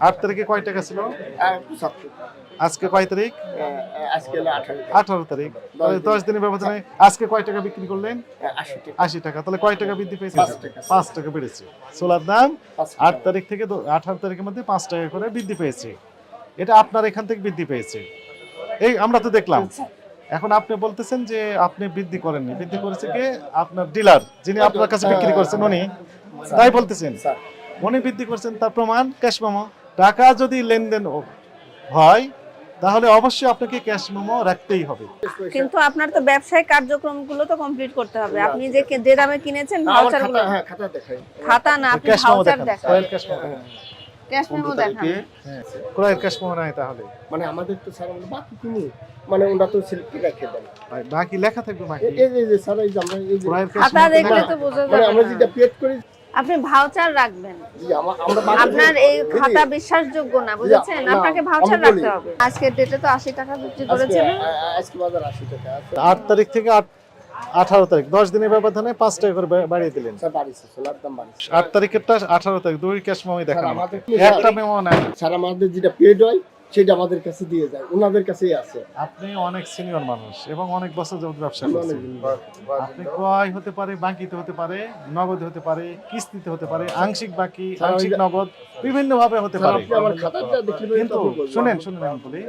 আট তারিখে কয় টাকা ছিল? আজকে কয় তারিখ? আঠারো তারিখ। দশ দিনের ব্যবধানে আজকে কয় টাকা বিক্রি করলেন? আশি টাকা। তাহলে কয় টাকা বৃদ্ধি পেয়েছে? পাঁচ টাকা। বেড়েছে। সোলার দাম আট তারিখ থেকে আঠারো তারিখের মধ্যে পাঁচ টাকা করে বৃদ্ধি পেয়েছে। এটা আপনার এখান থেকে বৃদ্ধি পেয়েছে। এই আমরা তো দেখলাম। এখন আপনি বলতেছেন যে আপনি বৃদ্ধি করেননি। বৃদ্ধি করেছে কে? আপনার ডিলার যিনি আপনার কাছে বিক্রি করছেন উনি। তাই বলতেছেন। উনি বৃদ্ধি করছেন তার প্রমাণ? Cash memo? টাকা যদি লেনদেন হয় তাহলে অবশ্যই আপনাকে ক্যাশ মেমো রাখতেই হবে। কিন্তু আপনার তো ব্যবসায়িক কার্যক্রমগুলো তো কমপ্লিট করতে হবে। আপনি যে যে দামে কিনেছেন আমার ভাউচারগুলো হ্যাঁ খাতা দেখাই। খাতা না আপনি ভাউচার দেখান। দেখান। ক্যাশ মেমো হ্যাঁ। ক্যাশ মেমো দেখান। ক্রয়ের ক্যাশ মেমো নাই তাহলে। মানে আমাদের তো স্যার আমরা বাকি কিনি মানে ওরা তো সিলেক্ট রেখে দেন বাকি লেখা থাকবে বাকি। এই- যে- স্যার এই যে আমরা এই যে ক্যাশ খাতা মেমো দেখলে তো বোঝা মানে যাবে আমরা যেটা পেড করি আপনি ভাউচার রাখবেন। আপনার এই খাতা বিশ্বাসযোগ্য না বুঝেছেন? আপনাকে ভাউচার রাখতে হবে। আজকের ডেটে তো আশি টাকা বিক্রি করেছেন। আজকে বাজার আশি টাকা। আছে। আট তারিখ থেকে আট আঠারো তারিখ দশ দিনের ব্যবধানে পাঁচ টাকা করে বাড়িয়ে দিলেন। স্যার বাড়িছে সোলার দাম বাড়িছে আট তারিখেরটা আঠারো তারিখ দুই ক্যাশ মেমোই দেখান। একটা মেমো নাই। স্যার আমাদের যেটা পেড হয় সেটা আমাদের কাছে দিয়ে যায় ওনাদের কাছেই আছে। আপনি অনেক সিনিয়র মানুষ এবং অনেক বছর যাবত ব্যবসা করছেন। আপনি ক্রয় হতে পারে বাকিতে হতে পারে নগদ হতে পারে কিস্তিতে হতে পারে আংশিক বাকি আংশিক নগদ বিভিন্ন ভাবে হতে পারে। কিন্তু শুনেন শুনেন আমি বলি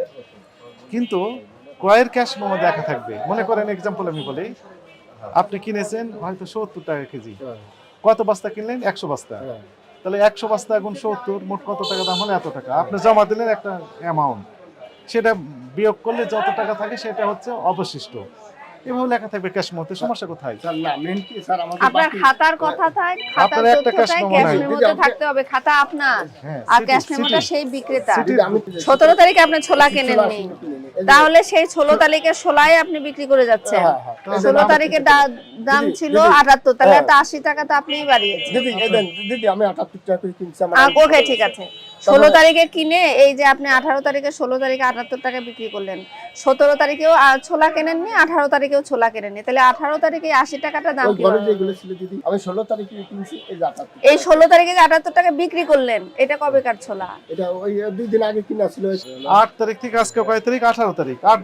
কিন্তু ক্রয়ের ক্যাশ মেমো দেখা থাকবে। মনে করেন এক্সাম্পল আমি বলি আপনি কিনেছেন হয়তো সত্তর টাকা কেজি। হ্যাঁ, কত বস্তা কিনলেন? একশো বস্তা। হ্যাঁ। তাহলে একশো বস্তা এখন সত্তর, মোট কত টাকা দাম হলে এত টাকা? আপনি জমা দিলেন একটা অ্যামাউন্ট সেটা বিয়োগ করলে যত টাকা থাকে সেটা হচ্ছে অবশিষ্ট। এভাবে লেখা থাকবে ক্যাশ মতে সমস্যা কোথায়? স্যার না মেন কি? স্যার আমাদের আপনার খাতার কথা থাক খাতার একটা ক্যাশ মেমোতে থাকতে হবে খাতা আপনার। হ্যাঁ আর ক্যাশ মেমোটা সেই বিক্রেতা যদি আমি সতেরো তারিখে আপনি ছোলা কেনেননি। তাহলে সেই ষোলো তারিখে ষোলাই আপনি বিক্রি করে যাচ্ছেন। হ্যাঁ, হ্যাঁ। তারিখে দাম ছিল দিদি। আটাত্তর তাহলে হ্যাঁ। তো আশি টাকা তো আপনিই বাড়িয়েছেন। দিদি দিদি আমি আটাত্তর টাকা কিনছি আমার ওকে ঠিক আছে। ষোলো তারিখে কিনে এই যে আপনি আঠারো তারিখে ষোলো তারিখে আটাত্তর টাকা বিক্রি করলেন। সতেরো তারিখেও ছোলা কেনেননি আঠারো তারিখেও ছোলা কেনেননি। তাহলে আঠারো তারিখে আশি টাকাটা দাম ওই কি ঘরে হবে? যেগুলো ছিল দিদি আমি ষোলো তারিখে কিনছি এই ষোলো তারিখে যে আটাত্তর টাকা বিক্রি করলেন এটা কবেকার ছোলা? এটা ওই দুই দিন আগে কিনা ছিল। আট তারিখ থেকে আজকে কয় তারিখ? আঠারো তারিখ। আট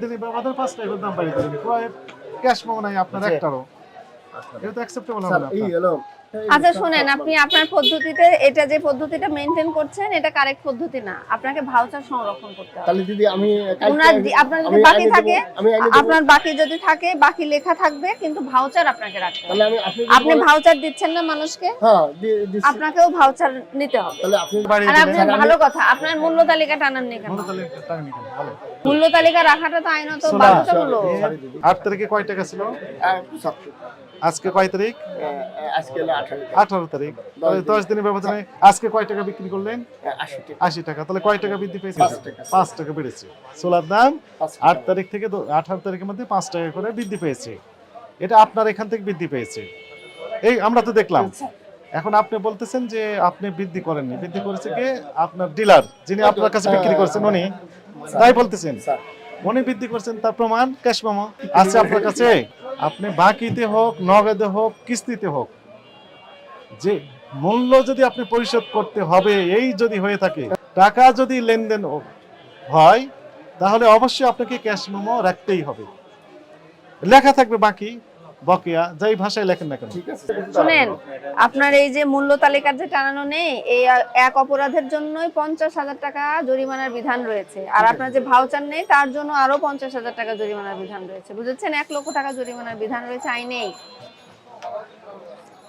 পাঁচ দাম বাড়িয়ে দিলেন। ক্যাশ মেমো নাই আপনার আচ্ছা। একটারও। এটা তো অ্যাকসেপ্টেবল হবে না এই হলো আচ্ছা শুনেন আপনি আপনার পদ্ধতিতে এটা যে পদ্ধতিটা মেনটেন করছেন এটা কারেক্ট পদ্ধতি না। আপনাকে ভাউচার সংরক্ষণ করতে হবে। তাহলে দিদি আমি আপনার যদি বাকি থাকে। আপনার বাকি যদি থাকে বাকি লেখা থাকবে কিন্তু ভাউচার আপনাকে রাখতে হবে। তাহলে আমি আপনি ভাউচার দিচ্ছেন না মানুষকে? হ্যাঁ আপনাকেও ভাউচার নিতে হবে। তাহলে আপনি ভালো কথা আপনার মূল্য তালিকা টানান নি কেন? মনে তাহলে টাকা নিয়ে নেন, ভালো। মূল্য তালিকা রাখাটা তো আইনত বাধ্যতামূলক। আট তারিখে কয় টাকা ছিল? আজকে কয় তারিখ? আঠারো তারিখ। দশ দিনের ব্যবধানে আজকে কয় টাকা বিক্রি করলেন? আশি টাকা। তাহলে কয় টাকা বৃদ্ধি পেয়েছে? পাঁচ টাকা। বেড়েছে। সোলার দাম আট তারিখ থেকে আঠারো তারিখের মধ্যে পাঁচ টাকা করে বৃদ্ধি পেয়েছে। এটা আপনার এখান থেকে বৃদ্ধি পেয়েছে। এই আমরা তো দেখলাম। এখন আপনি বলতেছেন যে আপনি বৃদ্ধি করেননি। বৃদ্ধি করেছে কে? আপনার ডিলার যিনি আপনার কাছে বিক্রি করছেন উনি। তাই বলতেছেন? উনি বৃদ্ধি করছেন তার প্রমাণ? Cash memo. আছে আপনার কাছে আপনি বাকিতে হোক নগদে হোক কিস্তিতে হোক যে মূল্য যদি আপনি পরিশোধ করতে হবে এই যদি হয়ে থাকে টাকা যদি লেনদেন হয় তাহলে অবশ্যই আপনাকে ক্যাশ মেমো রাখতেই হবে। লেখা থাকবে বাকি। বকেয়া, যাই ভাষায় লেখেন না কেন। শুনেন, আপনার এই যে মূল্য তালিকার যে টানানো নেই, এই এক অপরাধের জন্যই পঞ্চাশ হাজার টাকা জরিমানার বিধান রয়েছে। আর আপনার যে ভাউচার নেই, তার জন্য আরও পঞ্চাশ হাজার টাকা জরিমানার বিধান রয়েছে। বুঝেছেন? এক লক্ষ টাকা জরিমানার বিধান রয়েছে, আইনেই।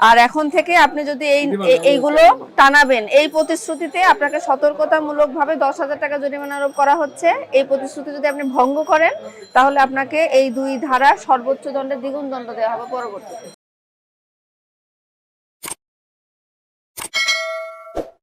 আর এখন থেকে আপনি যদি এই এই- এইগুলো টানাবেন এই প্রতিশ্রুতিতে আপনাকে সতর্কতামূলক ভাবে দশ হাজার টাকা জরিমানা আরোপ করা হচ্ছে। এই প্রতিশ্রুতি যদি আপনি ভঙ্গ করেন তাহলে আপনাকে এই দুই ধারা সর্বোচ্চ দণ্ডের দ্বিগুণ দণ্ড দেওয়া হবে পরবর্তীতে।